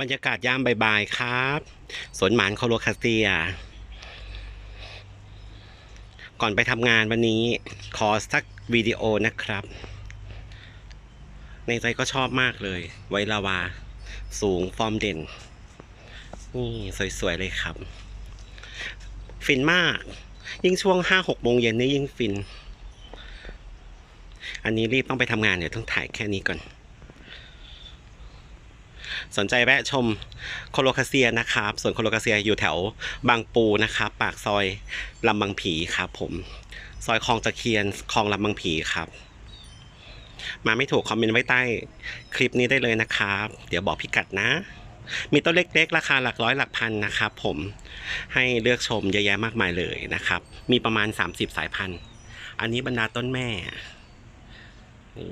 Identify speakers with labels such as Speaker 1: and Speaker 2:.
Speaker 1: บรรยากาศยามบ่ายๆครับ สวนหมานโคโลคาเซีย ก่อนไปทำงานวันนี้ขอสักวิดีโอนะครับ ในใจก็ชอบมากเลย ไวลาวา สูงฟอร์มเด่น นี่สวยๆเลยครับ ฟินมาก ยิ่งช่วงห้าหกโมงเย็นนี่ยิ่งฟิน อันนี้รีบต้องไปทำงานเดี๋ยวต้องถ่ายแค่นี้ก่อน สนใจแวะชมโคโลคาเซียนะครับส่วนโคโลคาเซียอยู่แถวบางปูนะครับ ปากซอยลำบางผีครับผมซอยคลองตะเคียนคลองลำบางผีครับ มาไม่ถูกคอมเมนต์ไว้ใต้คลิปนี้ได้เลยนะครับ เดี๋ยวบอกพิกัดนะ มีต้นเล็กๆ ราคาหลักร้อยหลักพันนะครับผมให้เลือกชมเยอะแยะมากมายเลยนะครับ มีประมาณ 30 สายพันธุ์ อันนี้บรรดาต้นแม่ นี่